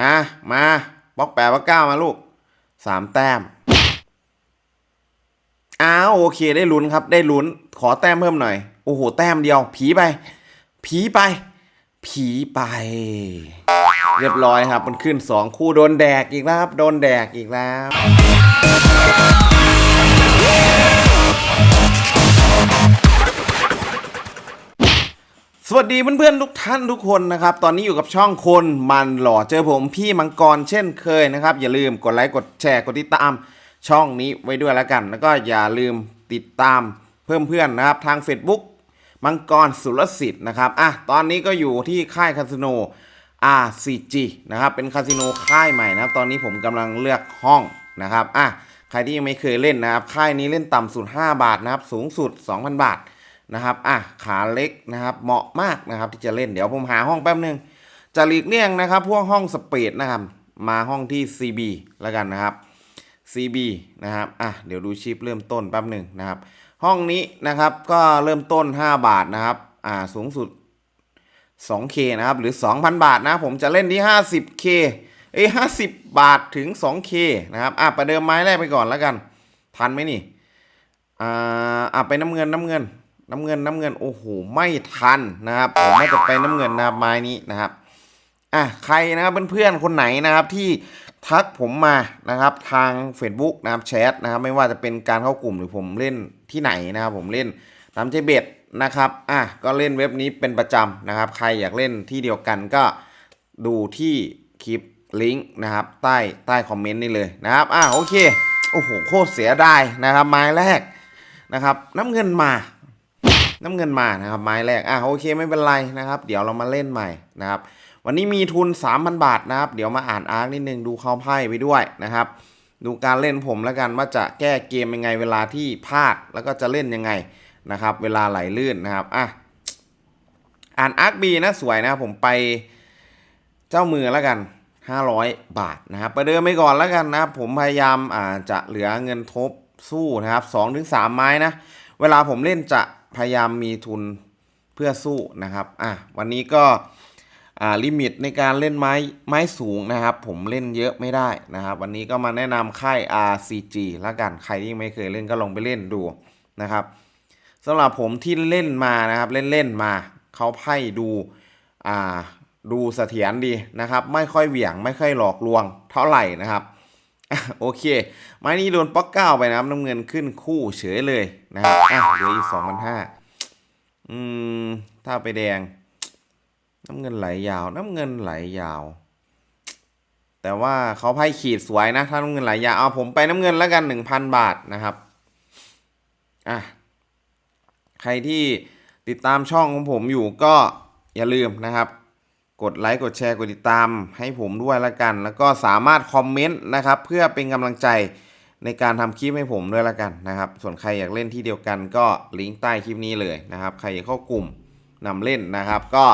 อะมาบล็อกแปดบล็อกเก้ามาลูกสามแต้มอ้าวโอเคได้ลุ้นครับ ได้ลุ้นขอแต้มเพิ่มหน่อย โอ้โห แต้มเดียว ผีไป ผีไป ผีไป เรียบร้อยครับ มันขึ้นสองคู่โดนแดกอีกแล้วครับ โดนแดกอีกแล้ว สวัสดีเพื่อนๆทุกท่านทุกคนนะครับ ตอนนี้อยู่กับช่องคนมันหล่อเจอผมพี่มังกรเช่นเคยนะครับ อย่าลืมกดไลค์กดแชร์กดติดตามช่องนี้ไว้ด้วยแล้วกัน แล้วก็อย่าลืมติดตามเพิ่มเพื่อนนะครับทาง Facebook มังกรสุรสิทธิ์นะครับอะตอนนี้ก็อยู่ที่ค่ายคาสิโน RCG นะครับเป็นคาสิโนค่ายใหม่นะครับ ตอนนี้ผมกำลังเลือกห้องนะครับอะใครที่ยังไม่เคยเล่นนะครับ ค่ายนี้เล่นต่ำสุด 5 บาทนะครับ สูงสุด 2,000 บาท นะครับอะขาเล็กนะครับเหมาะมากนะครับที่จะเล่นเดี๋ยวผมหาห้องแป๊บนึงจะหลีกเลี่ยงนะครับ พวกห้องสเปดนะครับมาห้องที่ CB แล้วกันนะครับ CB นะครับอะเดี๋ยวดูชิปเริ่มต้นแป๊บหนึ่งนะครับ ห้องนี้นะครับก็เริ่มต้น 5 บาทนะครับอ่าสูงสุด 2K นะครับหรือ 2,000 บาทนะผมจะเล่นที่ 50K เอ้ย50 บาทถึง 2K นะครับอะประเดิมไม้แรกไปก่อนแล้วกัน ทันไหมนี่อ่าอะไปน้ำเงินน้ำเงิน น้ำเงินน้ำเงินโอ้โหไม่ทันนะครับผมน่าจะไปน้ำเงินนะครับไม้นี้นะครับอะใครนะครับเพื่อนๆคนไหนนะครับที่ทักผมมานะครับทาง Facebook นะครับแชทนะครับไม่ว่าจะเป็นการเข้ากลุ่มหรือผมเล่นที่ไหนนะครับ ผมเล่นตามใจเบ็ดนะครับอะก็เล่นเว็บนี้เป็นประจำนะครับ ใครอยากเล่นที่เดียวกันก็ดูที่คลิปลิงก์นะครับใต้ใต้คอมเมนต์นี่เลยนะครับอะโอเคโอ้โหโคตรเสียดายนะครับไม้แรกนะครับน้ำเงินมา น้ำเงินมานะครับไม้แรกอะโอเคไม่เป็นไรนะครับ เดี๋ยวเรามาเล่นใหม่นะครับ วันนี้มีทุน 3,000 บาทนะครับ เดี๋ยวมาอ่านอาร์คนิดนึงดูเข้าไพ่ไปด้วยนะครับ ดูการเล่นผมแล้วกันว่าจะแก้เกมยังไงเวลาที่พลาดแล้วก็จะเล่นยังไงนะครับ เวลาไหลลื่นนะครับอะอ่านอาร์คบีนะสวยนะครับผมไปเจ้ามือแล้วกัน500 บาทนะครับประเดิมไปก่อนแล้วกันนะครับผมพยายามอ่าจะเหลือเงินทบสู้นะครับ2-3 ไม้นะ เวลาผมเล่นจะ พยายามมีทุนเพื่อสู้นะครับอะวันนี้ก็อ่าลิมิตในการเล่นไม้ไม้สูงนะครับ ผมเล่นเยอะไม่ได้นะครับ วันนี้ก็มาแนะนำค่าย RCG ล้วกันใครที่ไม่เคยเล่นก็ลองไปเล่นดูนะครับสำหรับผมที่เล่นมานะครับเล่นเล่นๆมาเขาไพ่ดูอ่าดูเสถียรดีนะครับ ไม่ค่อยเหวี่ยงไม่ค่อยหลอกลวงเท่าไหร่นะครับ โอเค ไม้นี้โดนป๊อกเก้าไปนะครับน้ำเงินขึ้นคู่เฉยเลยนะครับอะเหลืออีกสองพันห้าอืมถ้าไปแดง น้ำเงินไหลยาว น้ำเงินไหลยาว แต่ว่าเขาไพ่ขีดสวยนะ ถ้าน้ำเงินไหลยาวเอาผมไปน้ำเงินแล้วกันหนึ่งพันบาทนะครับอะใครที่ติดตามช่องของผมอยู่ก็อย่าลืมนะครับ กดไลค์กดแชร์กดติดตามให้ผมด้วยละกัน แล้วก็สามารถคอมเมนต์นะครับเพื่อเป็นกำลังใจในการทำคลิปให้ผมด้วยละกันนะครับ ส่วนใครอยากเล่นที่เดียวกันก็ลิงก์ใต้คลิปนี้เลยนะครับ ใครอยากเข้ากลุ่มนำเล่นนะครับ ก็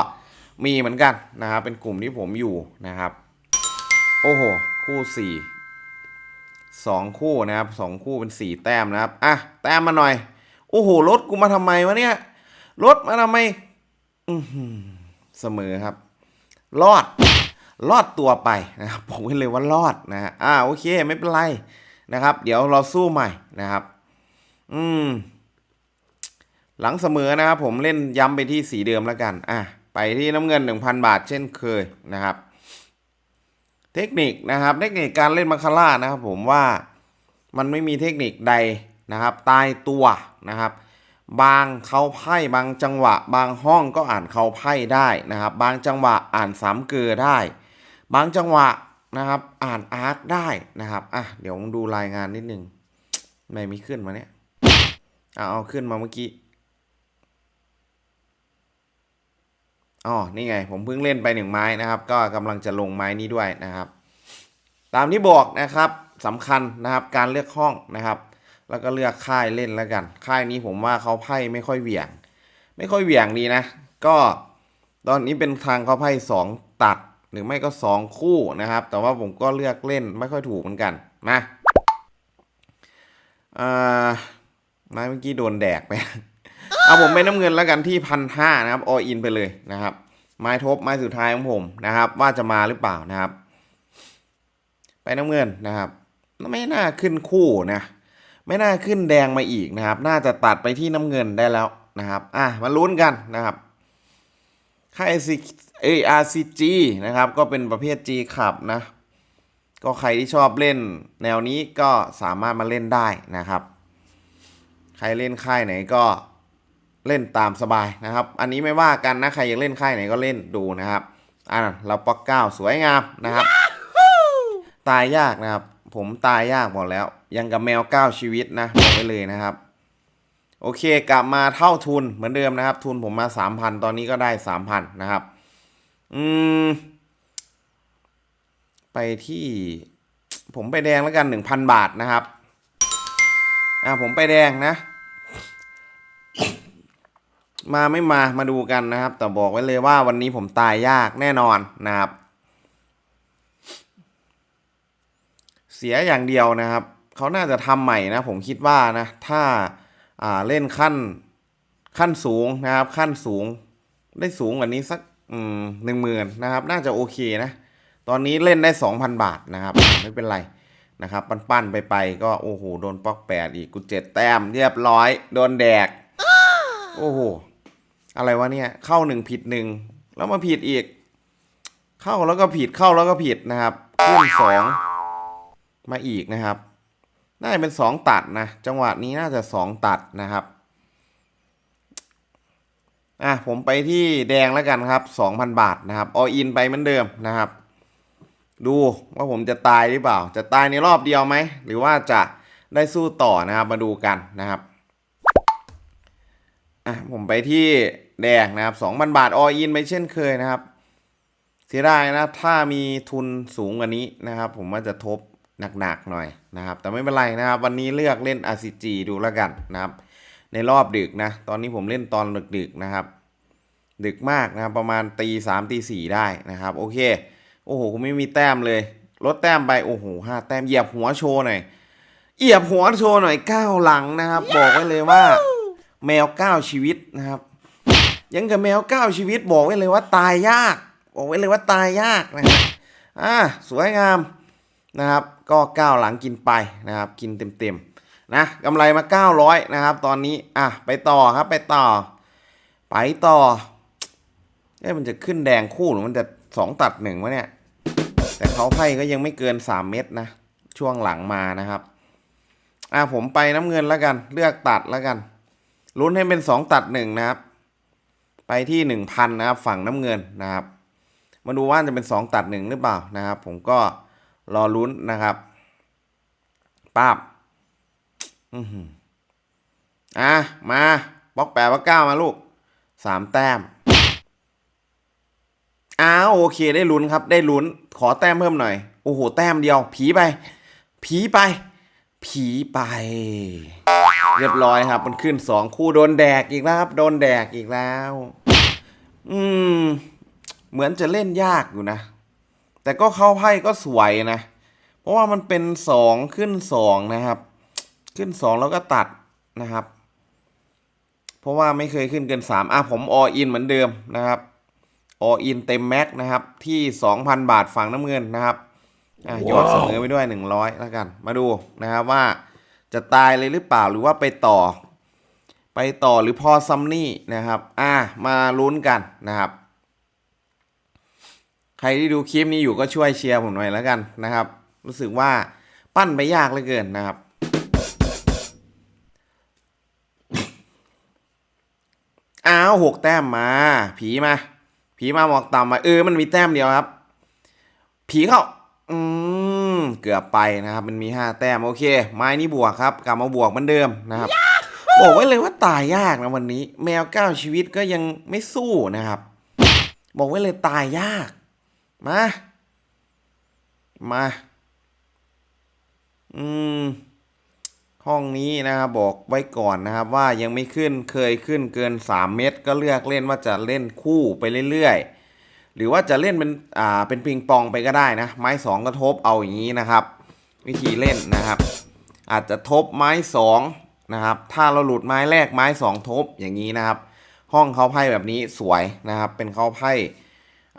มีเหมือนกันนะครับ เป็นกลุ่มที่ผมอยู่นะครับ โอ้โห คู่สี่สองคู่นะครับสองคู่เป็นสี่แต้มนะครับอะแต้มมาหน่อย โอ้โหรถกูมาทำไมวะเนี่ยรถมาทำไมอือหือเสมอครับ รอด รอดตัวไปนะครับผมก็เลยว่ารอดนะฮะอ่าโอเคไม่เป็นไรนะครับ เดี๋ยวเราสู้ใหม่นะครับ อืม หลังเสมอนะครับผมเล่นย้ำไปที่สีเดิมแล้วกัน อะไปที่น้ำเงิน 1,000 บาทเช่นเคยนะครับ เทคนิคนะครับเทคนิคการเล่นมาคาร่านะครับผมว่ามันไม่มีเทคนิคใดนะครับ ตายตัวนะครับ บางเขาไพ่บางจังหวะ บางห้องก็อ่านเขาไพ่ได้นะครับ บางจังหวะอ่านสามเกลือได้ บางจังหวะนะครับ อ่านอาร์คได้นะครับอะเดี๋ยวดูรายงานนิดนึงไม่มีขึ้นมาเนี่ยเอาเอาขึ้นมาเมื่อกี้อ๋อนี่ไง ผมเพิ่งเล่นไปหนึ่งไม้นะครับ ก็กำลังจะลงไม้นี้ด้วยนะครับ ตามที่บอกนะครับสำคัญนะครับการเลือกห้องนะครับ แล้วก็เลือกค่ายเล่นแล้วกัน ค่ายนี้ผมว่าเขาไพ่ไม่ค่อยเหวี่ยง ไม่ค่อยเหวี่ยงดีนะ ก็ตอนนี้เป็นทางเขาไพ่สองตัดหรือไม่ก็สองคู่นะครับ แต่ว่าผมก็เลือกเล่นไม่ค่อยถูกเหมือนกันมาอ่าไม้เมื่อกี้โดนแดกไปเอาผมไปน้ำเงินแล้วกันที่พันห้านะครับออินไปเลยนะครับ ไม้ทบไม้สุดท้ายของผมนะครับ ว่าจะมาหรือเปล่านะครับ ไปน้ำเงินนะครับ ไม่น่าขึ้นคู่นะ ไม่น่าขึ้นแดงมาอีกนะครับ น่าจะตัดไปที่น้ำเงินได้แล้วนะครับ อะมาลุ้นกันนะครับ ค่าย ARCG นะครับ ก็เป็นประเภท G ขับนะ ก็ใครที่ชอบเล่น แนวนี้ก็สามารถมาเล่นได้นะครับ ใครเล่นค่ายไหนก็เล่นตามสบายนะครับ อันนี้ไม่ว่ากันนะ ใครอยากเล่นค่ายไหนก็เล่นดูนะครับ อะเราป๊อกเก้าสวยงามนะครับ ตายยากนะครับ ผมตายยากหมดแล้ว ยังกับแมวเก้าชีวิตนะบอกไว้เลยนะครับ โอเคกลับมาเท่าทุนเหมือนเดิมนะครับ ทุนผมมาสามพันตอนนี้ก็ได้สามพันนะครับ อืม ไปที่ ผมไปแดงแล้วกันหนึ่งพันบาทนะครับ อ่าผมไปแดงนะมาไม่มามาดูกันนะครับ แต่บอกไว้เลยว่าวันนี้ผมตายยากแน่นอนนะครับ สียอย่างเดียวนะครับเขาน่าจะทำใหม่นะผมคิดว่านะถ้าอ่าเล่นขั้นขั้นสูงนะครับ ขั้นสูงได้สูงกว่านี้สักหนึ่งหมื่นนะครับ น่าจะโอเคนะ ตอนนี้เล่นได้สองพันบาทนะครับ ไม่เป็นไรนะครับ ปั้นๆไปไปๆก็โอ้โหโดนปอกแปดอีกกูเจ็ดแต้มเรียบร้อย โดนแดก โอ้โหอะไรวะเนี่ย เข้าหนึ่งผิดหนึ่งแล้วมาผิดอีก เข้าแล้วก็ผิดเข้าแล้วก็ผิดนะครับขึ้นสอง มาอีกนะครับ น่าจะเป็นสองตัดนะ จังหวะนี้น่าจะสองตัดนะครับ อะผมไปที่แดงแล้วกันครับสองพันบาทนะครับ ออินไปเหมือนเดิมนะครับ ดูว่าผมจะตายหรือเปล่า จะตายในรอบเดียวไหม หรือว่าจะได้สู้ต่อนะครับ มาดูกันนะครับ อะผมไปที่แดงนะครับสองพันบาท ออินไปเช่นเคยนะครับ เสียดายนะ ถ้ามีทุนสูงกว่านี้นะครับ ผมว่าจะทบ หนักๆหน่อยนะครับ แต่ไม่เป็นไรนะครับ วันนี้เลือกเล่น RCG ดูแล้วกันนะครับ ในรอบดึกนะ ตอนนี้ผมเล่นตอนดึกๆนะครับ ดึกมากนะครับประมาณตีสามตีสี่ได้นะครับ โอเค โอ้โหผมไม่มีแต้มเลยลดแต้มไปโอ้โหห้าแต้มเหยียบหัวโชว์หน่อยเหยียบหัวโชว์หน่อยก้าวหลังนะครับ บอกไว้เลยว่า แมวก้าชีวิตนะครับ ยังกับแมวก้าชีวิตบอกไว้เลยว่าตายยาก บอกไว้เลยว่าตายยากนะอ่าสวยงาม นะครับ ก็ก้าวหลังกินไปนะครับ กินเต็มๆนะกำไรมา 900 นะครับ ตอนนี้อะไปต่อครับไปต่อ ไปต่อเอ๊ะมันจะขึ้นแดงคู่หรือมันจะสองตัดหนึ่งวะเนี่ย แต่เขาไพ่ก็ยังไม่เกิน 3 เม็ดนะ ช่วงหลังมานะครับอะผมไปน้ำเงินแล้วกัน เลือกตัดแล้วกันลุ้นให้เป็น 2 ตัดหนึ่งนะครับ ไปที่ 1,000 นะครับ ฝั่งน้ำเงินนะครับ มาดูว่าจะเป็น 2 ตัดหนึ่งหรือเปล่านะครับ ผมก็ รอลุ้นนะครับป้าบอืออะ มาบล็อกแปดบล็อกเก้ามาลูกสามแต้มอ้าวโอเคได้ลุ้นครับ ได้ลุ้น ขอแต้มเพิ่มหน่อย โอ้โห แต้มเดียว ผีไป ผีไป ผีไป เรียบร้อยครับ มันขึ้นสองคู่โดนแดกอีกแล้วครับ โดนแดกอีกแล้ว อืม เหมือนจะเล่นยากอยู่นะ แต่ก็เข้าไพ่ก็สวยนะ เพราะว่ามันเป็นสองขึ้นสองนะครับ ขึ้นสองแล้วก็ตัดนะครับ เพราะว่าไม่เคยขึ้นเกินสามอะผมออินเหมือนเดิมนะครับออินเต็มแม็กนะครับ ที่สองพันบาทฝั่งน้ำเงินนะครับอะยอดเสมอไปด้วยหนึ่งร้อยแล้วกัน มาดูนะครับว่าจะตายเลยหรือเปล่าหรือว่าไปต่อ ไปต่อหรือพอซัมนี่นะครับ อะมาลุ้นกันนะครับใครที่ดูคลิปนี้อยู่ก็ช่วยเชียร์ผมหน่อยแล้วกันนะครับ รู้สึกว่าปั้นไปยากเหลือเกินนะครับ อ้าวหกแต้มมา ผีมา ผีมาหมอกต่ำมา เออ มันมีแต้มเดียวครับ ผีเข้า อืม เกือบไปนะครับ มันมีห้าแต้ม โอเค ไม้นี้บวกครับ กลับมาบวกเหมือนเดิมนะครับ บอกไว้เลยว่าตายยากนะวันนี้ แมวเก้าชีวิตก็ยังไม่สู้นะครับ บอกไว้เลยตายยาก มา มา อืม ห้องนี้นะครับบอกไว้ก่อนนะครับ ว่ายังไม่ขึ้นเคยขึ้นเกิน 3 เม็ดก็เลือกเล่นว่าจะเล่นคู่ไปเรื่อยๆ หรือว่าจะเล่นเป็นอ่าเป็นปิงปองไปก็ได้นะ ไม้สองก็ทบเอาอย่างนี้นะครับ วิธีเล่นนะครับ อาจจะทบไม้สองนะครับ ถ้าเราหลุดไม้แรกไม้สองทบอย่างนี้นะครับ ห้องเขาไพ่แบบนี้สวยนะครับ เป็นเขาไพ่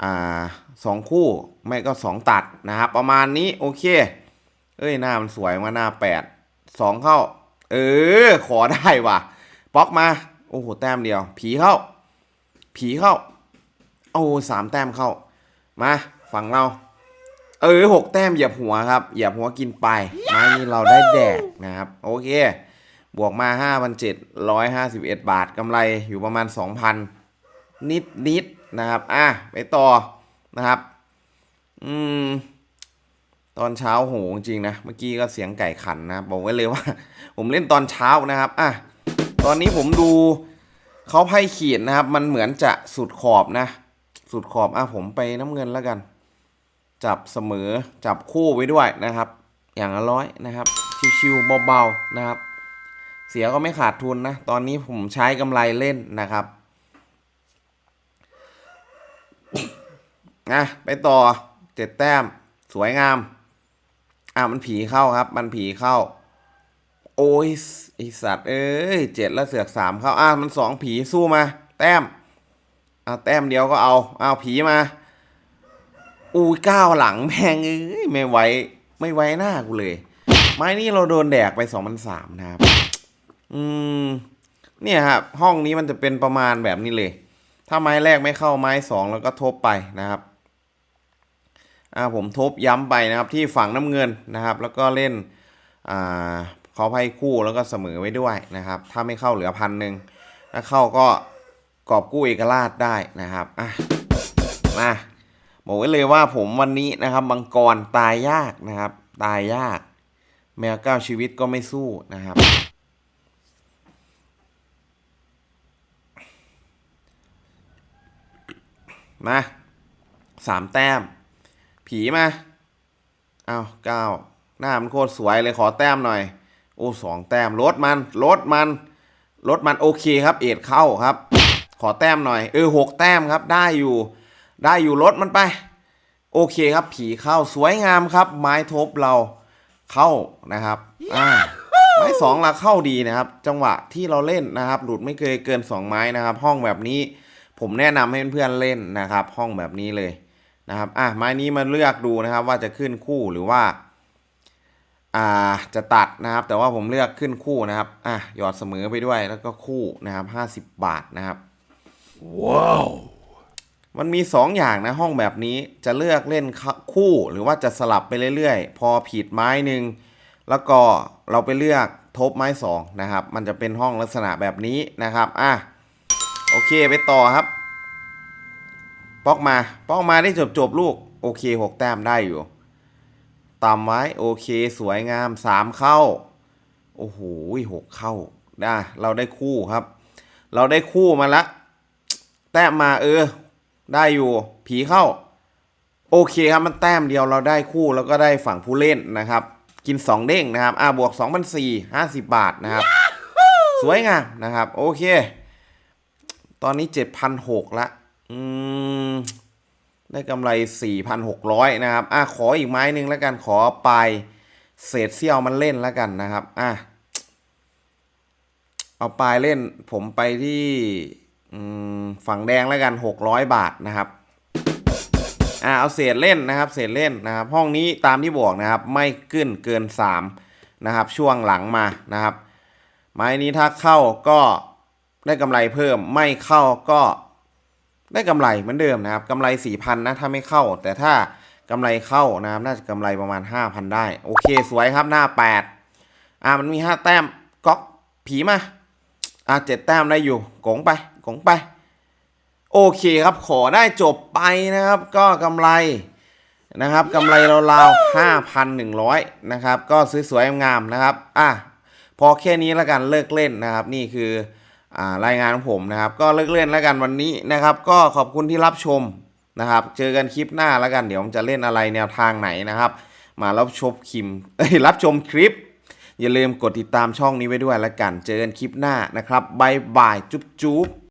อ่า สองคู่ไม่ก็สองตัดนะครับ ประมาณนี้โอเค เอ้ยหน้ามันสวยมาหน้าแปดสองเข้า เออ ขอได้ว่ะป๊อกมา โอ้โห แต้มเดียว ผีเข้า ผีเข้า โอ้สามแต้มเข้า มาฝั่งเรา เออหกแต้มเหยียบหัวครับ เหยียบหัวกินไปไม้นี้เราได้แดกนะครับ โอเค บวกมาห้าพันเจ็ดร้อยห้าสิบเอ็ดบาทกำไรอยู่ประมาณสองพันนิดนิดนะครับ อะ ไปต่อ นะครับ อืม ตอนเช้าโหจริงนะ เมื่อกี้ก็เสียงไก่ขันนะ บอกไว้เลยว่า ผมเล่นตอนเช้านะครับ อะ ตอนนี้ผมดูเขาไพ่ขีดนะครับ มันเหมือนจะสุดขอบนะ สุดขอบ อะ ผมไปน้ำเงินแล้วกัน จับเสมอ จับคู่ไว้ด้วยนะครับ อย่างละร้อยนะครับ ชิวๆเบาๆนะครับ เสียก็ไม่ขาดทุนนะ ตอนนี้ผมใช้กำไรเล่นนะครับ นะไปต่อเจ็ดแต้ม สวยงาม อะมันผีเข้าครับ มันผีเข้า โอ้ยไอสัตว์เอ้ยเจ็ดแล้วเสือกสามเข้าอะมันสองผีสู้มา แต้มอะแต้มเดียวก็เอาเอาผีมาอุ้ยก้าวหลังแพงเอ้ยไม่ไหวไม่ไหวหน้ากูเลย ไม้นี้เราโดนแดกไปสองพันสามนะครับ อืมเนี่ยครับห้องนี้มันจะเป็นประมาณแบบนี้เลย ถ้าไม้แรกไม่เข้าไม้สองแล้วก็ทบไปนะครับ อ่าผมทบย้ำไปนะครับที่ฝั่งน้ำเงินนะครับ แล้วก็เล่นอ่าเขาไพ่คู่แล้วก็เสมอไว้ด้วยนะครับ ถ้าไม่เข้าเหลือพันหนึ่งถ้าเข้าก็กอบกู้เอกราชได้นะครับอะมาบอกไว้เลยว่าผมวันนี้นะครับมังกรตายยากนะครับ ตายยาก แมวเก้าชีวิตก็ไม่สู้นะครับมาสามแต้ม ผีมาเอาวเก้าหน้ามันโคตรสวยเลยขอแต้มหน่อย โอ้สองแต้มลดมันลดมันลดมันโอเคครับเอ็ดเข้าครับ ขอแต้มหน่อย เออหกแต้มครับได้อยู่ ได้อยู่ลดมันไป โอเคครับผีเข้าสวยงามครับ ไม้ทบเราเข้านะครับอ่าไม้สองเราเข้าดีนะครับ จังหวะที่เราเล่นนะครับ หลุดไม่เคยเกินสองไม้นะครับ ห้องแบบนี้ผมแนะนำให้เพื่อนๆเล่นนะครับ ห้องแบบนี้เลย นะครับอะไม้นี้มาเลือกดูนะครับว่าจะขึ้นคู่หรือว่าอ่าจะตัดนะครับ แต่ว่าผมเลือกขึ้นคู่นะครับอะหยอดเสมอไปด้วยแล้วก็คู่นะครับห้าสิบบาทนะครับมันมี 2 อย่างนะห้องแบบนี้จะเลือกเล่นคู่ หรือว่าจะสลับไปเรื่อยๆ พอผิดไม้หนึ่งแล้วก็เราไปเลือกทบไม้สองนะครับ มันจะเป็นห้องลักษณะแบบนี้นะครับอะโอเคไปต่อครับ ปอกมาปอกมาได้จบจบๆลูก โอเคหกแต้มได้อยู่ต่ำไว้โอเคสวยงามสามเข้า โอ้โหหกเข้าได้เราได้คู่ครับ เราได้คู่มาละ แต้มมาเออ ได้อยู่ ผีเข้า โอเคครับมันแต้มเดียวเราได้คู่แล้วก็ได้ฝั่งผู้เล่นนะครับ กิน 2 เด้งนะครับอ่าบวก2 4 0 50 บาทนะครับ สวยงามนะครับ โอเค ตอนนี้ 7,600ละ อืม ได้กำไร 4,600 นะครับ อะ ขออีกไม้หนึ่งแล้วกัน ขอปลายเศษเสี้ยวมันเล่นแล้วกันนะครับ อะ เอาปลายเล่น ผมไปที่ฝั่งแดงแล้วกัน 600 บาทนะครับ อ่า เอาเศษเล่นนะครับ เศษเล่นนะครับ ห้องนี้ตามที่บอกนะครับ ไม่ขึ้นเกิน 3 นะครับ ช่วงหลังมานะครับ ไม้นี้ถ้าเข้าก็ได้กำไรเพิ่ม ไม่เข้าก็ ได้กำไรเหมือนเดิมนะครับกำไร 4,000 นะ ถ้าไม่เข้า แต่ถ้ากำไรเข้านะครับ น่าจะกำไรประมาณ 5,000 ได้ โอเค สวยครับหน้า 8 อ่ามันมี 5 แต้มก๊อกผีมา อะเจ็ดแต้มได้อยู่กงไปกงไป โอเคครับขอได้จบไปนะครับ ก็กำไรนะครับกำไรราวๆห้าพันหนึ่งร้อยนะครับ ก็สวยๆงามๆนะครับ อะพอแค่นี้แล้วกันเลิกเล่นนะครับ นี่คือ รายงานของผมนะครับ ก็เลิกเล่นแล้วกันวันนี้นะครับ ก็ขอบคุณที่รับชมนะครับ เจอกันคลิปหน้าแล้วกันเดี๋ยวผมจะเล่นอะไรแนวทางไหนนะครับ มารับชมคลิปเอ้ยรับชมคลิป อย่าลืมกดติดตามช่องนี้ไว้ด้วยแล้วกัน เจอกันคลิปหน้านะครับบายบายจุ๊บจุ๊บ